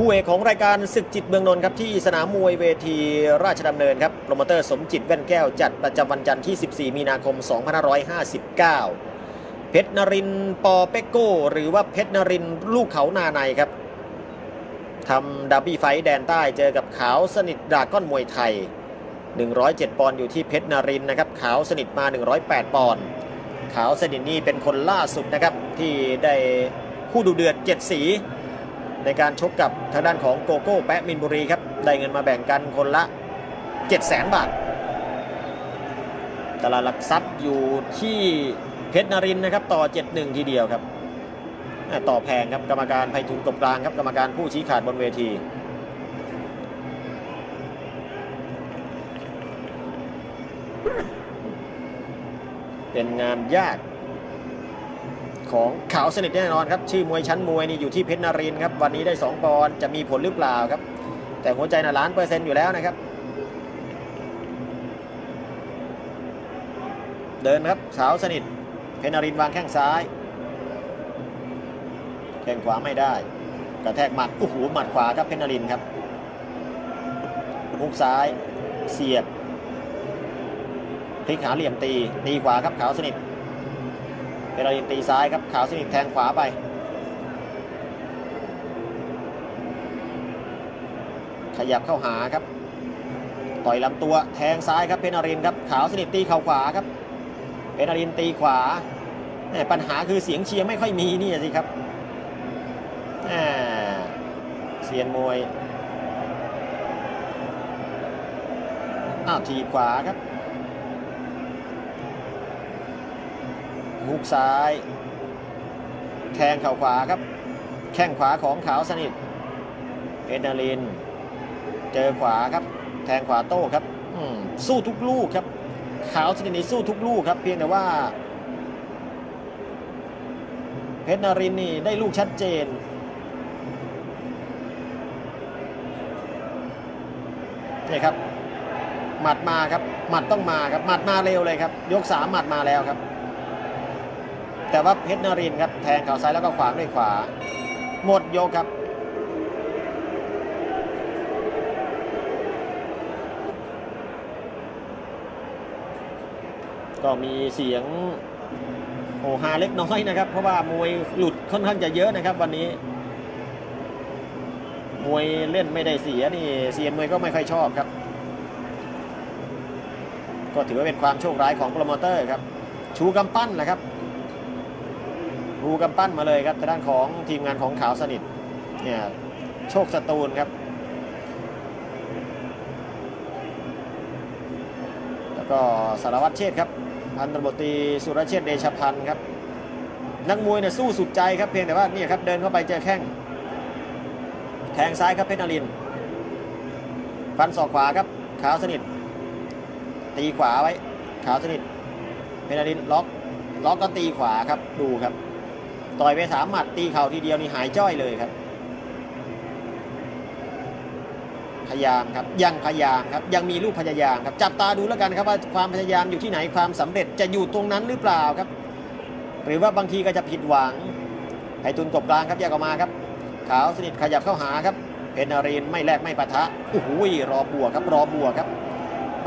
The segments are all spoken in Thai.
คู่เอกของรายการศึกจิตเมืองนนท์ครับที่สนามมวยเวทีราชดำเนินครับโปรโมเตอร์สมจิตแว่นแก้วจัดประจำวันจันทร์ที่ 14 มีนาคม 2559 เพชรนรินทร์ปอเปโก้ หรือว่าเพชรนรินทร์ลูกเขานาในครับทำดับบี้ไฟแดนใต้เจอกับขาวสนิทดาก้อนมวยไทย 107 ปอนด์อยู่ที่เพชรนรินทร์นะครับขาวสนิทมา 108 ปอนด์ขาวสนิทนี่เป็นคนล่าสุดนะครับที่ได้คู่ดูเดือด 7 สี ในการชกกับทางด้านของโกโก้แปะมินบุรีครับ ได้เงินมาแบ่งกันคนละ 7 0 0 0 0 0 บาท ตลาดหลักทรัพย์อยู่ที่เพชรนรินนะครับ ต่อ 7-1 ทีเดียวครับ ต่อแพงครับ กรรมการไพฑูรย์กบกลางครับ กรรมการผู้ชี้ขาดบนเวทีเป็นงานยาก ของขาวสนิทแน่นอนครับ ชื่อมวยชั้นมวยนี่อยู่ที่เพชรนรินครับ วันนี้ได้ 2 ปอนด์จะมีผลหรือเปล่าครับ แต่หัวใจน่ะล้านเปอร์เซ็นต์อยู่แล้วนะครับ เดินครับขาวสนิท เพชรนรินวางแข้งซ้าย แข้งขวาไม่ได้ กระแทกหมัดโอ้โหหมัดขวาครับเพชรนรินครับหุกซ้ายเสียบพลิกขาเหลี่ยมตีตีขวาครับขาวสนิท เพชรนรินตีซ้ายครับขาวสนิทแทงขวาไป ขยับเข้าหาครับ ต่อยลำตัวแทงซ้ายครับเพชรนรินครับขาวสนิทตีเข่าขวาครับเพชรนรินตีขวาแหม่ปัญหาคือเสียงเชียร์ไม่ค่อยมีนี่สิครับเซียนมวยอ้าวทีขวาครับ ฮุกซ้าย แทงเข่าขวาครับ แข้งขวาของขาวสนิทเพชรนริน เจอขวาครับ แทงขวาโต้ครับสู้ทุกลูกครับ ขาวสนิทนี่สู้ทุกลูกครับ เพียงแต่ว่า เพชรนรินนี่ได้ลูกชัดเจนนี่ครับหมัดมาครับ หมัดต้องมาครับ หมัดมาเร็วเลยครับ ยกสามหมัดมาแล้วครับ แต่ว่าเพชรนรินครับแทงเข่าซ้ายแล้วก็ขวางด้วยขวา หมดโยกครับ ก็มีเสียงโอฮาเล็กน้อยนะครับ เพราะว่ามวยหลุดค่อนข้างจะเยอะนะครับ วันนี้ มวยเล่นไม่ได้เสียนี่เสียนมวยก็ไม่ค่อยชอบครับ ก็ถือว่าเป็นความโชคร้ายของโปรโมเตอร์ครับ ชูกำปั้นนะครับ ชูกำปั้นมาเลยครับทางด้านของทีมงานของขาวสนิทเนี่ยโชคสตูลครับแล้วก็สารวัตรเชษครับพันตำรวจตีสุรเชษเดชพันธ์ครับนักมวยเนี่ยสู้สุดใจครับเพียงแต่ว่านี่ครับเดินเข้าไปเจอแข้งแทงซ้ายครับเพชรนรินฟันศอกขวาครับขาวสนิท ตีขวาไว้ขาวสนิทเพชรนรินล็อกล็อกก็ตีขวาครับดูครับ ต่อยไปสามหมัดตีเข่าทีเดียวนี่หายจ้อยเลยครับ พยายามครับยังพยายามครับยังมีลูกพยายามครับจับตาดูแล้วกันครับว่าความพยายามอยู่ที่ไหนความสำเร็จจะอยู่ตรงนั้นหรือเปล่าครับ หรือว่าบางทีก็จะผิดหวังไอตุนกบกลางครับแยกออกมาครับ ขาวสนิทขยับเข้าหาครับเพนนารีนไม่แลกไม่ปะทะโอ้โหรอบวกครับรอบวกครับ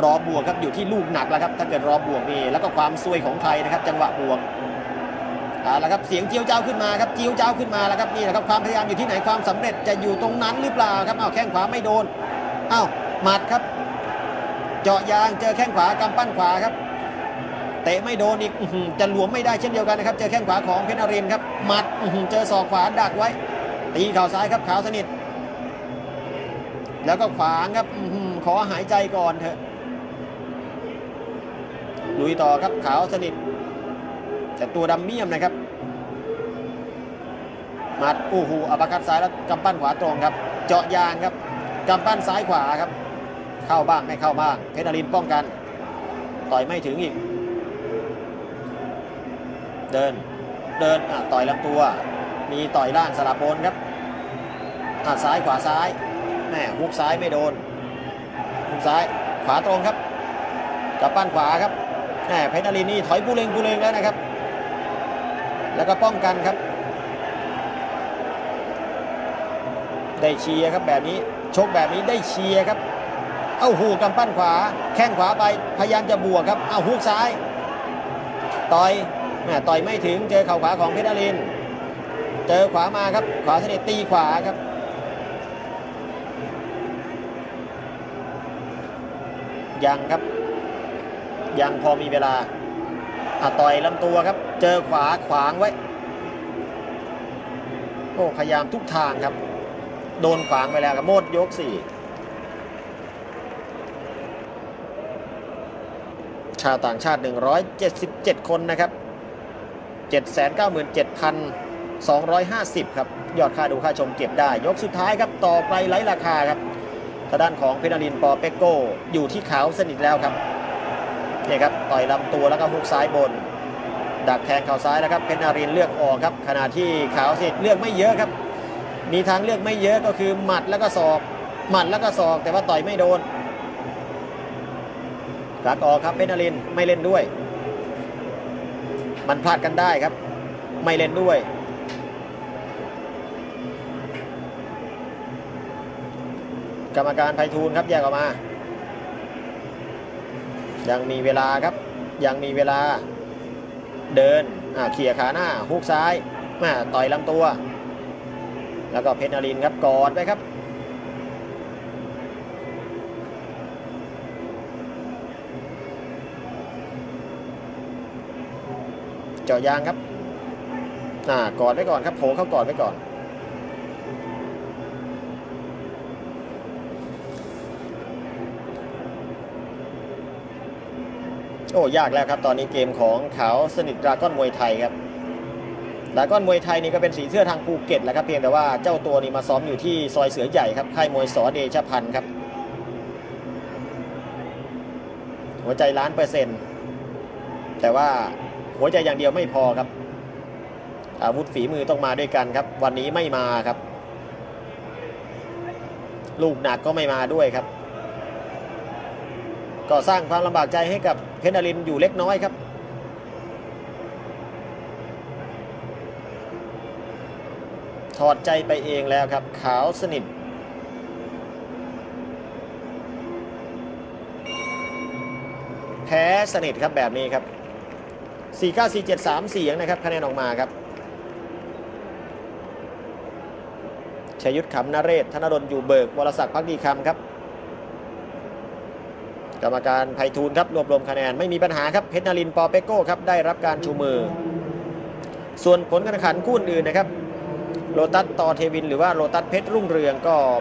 รอบวกครับอยู่ที่ลูกหนักแล้วครับถ้าเกิดรอบวกนี่แล้วก็ความซวยของไทยนะครับ จังหวะบวก เอาละครับเสียงเจียวเจ้าขึ้นมาครับเจียวเจ้าขึ้นมาแล้วครับนี่แหละครับความพยายามอยู่ที่ไหนความสำเร็จจะอยู่ตรงนั้นหรือเปล่าครับเอ้าแข้งขวาไม่โดนเอ้าหมัดครับ เจาะยางเจอแข้งขวากำปั้นขวาครับเตะไม่โดนอีกอื้อหือจะหลวมไม่ได้เช่นเดียวกันนะครับ เจอแข้งขวาของเพชรนรินครับหมัดเจอศอกขวาดักไว้ ตีเข่าซ้ายครับขาวสนิท แล้วก็ขวางครับขอหายใจก่อนเถอะลุยต่อครับขาวสนิท แต่ตัวดำเมียมนะครับหมัดโอ้โหอัปคัดซ้ายแล้วกำปั้นขวาตรงครับ เจาะยางครับกำปั้นซ้ายขวาครับ เข้าบ้างไม่เข้าบ้างเพชรนรินป้องกัน ต่อยไม่ถึงอีก เดินเดินอะต่อยลำตัว มีต่อยล่างสลับบนครับอะซ้ายขวาซ้ายแม่ฮุกซ้ายไม่โดนฮุกซ้ายขวาตรงครับจับปั้นขวาครับแหมเพชรนรินนี่ถอยบูเลงบูเลงแล้วนะครับ แล้วก็ป้องกันครับ ได้เชียร์ครับแบบนี้ ชกแบบนี้ได้เชียร์ครับ เอ้าหูกำปั้นขวา แข้งขวาไป พยายามจะบวกครับ เอ้าฮุกซ้าย ต่อยแหม่ต่อยไม่ถึง เจอเข่าขวาของเพชรนริน เจอขวามาครับ ขวาสนิทตีขวาครับยังครับ ยังพอมีเวลา อะต่อยลำตัวครับ เจอขวาขวางไว้ โอ้พยายามทุกทางครับ โดนขวางไปแล้วครับโมดยกสี่ชาวต่างชาติ 177 คนนะครับ 797,250 ครับ ยอดค่าดูค่าชมเก็บได้ ยกสุดท้ายครับ ต่อไปไร้ราคาครับทางด้านของเพชรนรินทร์ปอเปโกอยู่ที่ขาวสนิทแล้วครับ นี่ยครับต่อยลำตัวแล้วก็ฮุกซ้ายบน ดักแทงเข่าซ้ายนะครับเพชรนารินเลือกออกครับขณะที่ขาวสนิทเลือกไม่เยอะครับ มีทางเลือกไม่เยอะก็คือหมัดแล้วก็ศอกหมัดแล้วก็ศอกแต่ว่าต่อยไม่โดนกักออกครับเพชรนารินไม่เล่นด้วย มันพลาดกันได้ครับ ไม่เล่นด้วยกรรมการไพฑูรย์ครับแยกออกมา ยังมีเวลาครับ ยังมีเวลา เดินอ่าเขี่ยขาหน้าฮุกซ้ายมาต่อยลำตัว แล้วก็เพชรนรินครับกอดไว้ครับเจาะยางครับอ่ากอดไว้ก่อนครับโผล่เข้ากอดไว้ก่อน โอ้ยากแล้วครับ ตอนนี้เกมของขาวสนิทดราก้อนมวยไทยครับดราก้อนมวยไทยนี่ก็เป็นสีเสื้อทางภูเก็ตแหละครับเพียงแต่ว่าเจ้าตัวนี้มาซ้อมอยู่ที่ซอยเสือใหญ่ครับค่ายมวยสอเดชพันธ์ครับ หัวใจล้านเปอร์เซ็นต์แต่ว่าหัวใจอย่างเดียวไม่พอครับ อาวุธฝีมือต้องมาด้วยกันครับ วันนี้ไม่มาครับ ลูกหนักก็ไม่มาด้วยครับ ก็สร้างความลำบากใจให้กับเพชรนรินอยู่เล็กน้อยครับ ถอดใจไปเองแล้วครับ ขาวสนิทแพ้สนิทครับแบบนี้ครับ 49473 เสียงนะครับคะแนนออกมาครับชยุทธขำนเรศธนดลอยู่เบิกวรศักดิ์พักดีคำครับ กรรมการไพฑูรย์ครับรวบรวมคะแนนไม่มีปัญหาครับเพชรนารินปอเปโก้ครับได้รับการชูมือ ส่วนผลการแข่งขันคู่อื่นนะครับโลตัสต่อเทวิน หรือว่าโลตัสเพชรรุ่งเรืองก็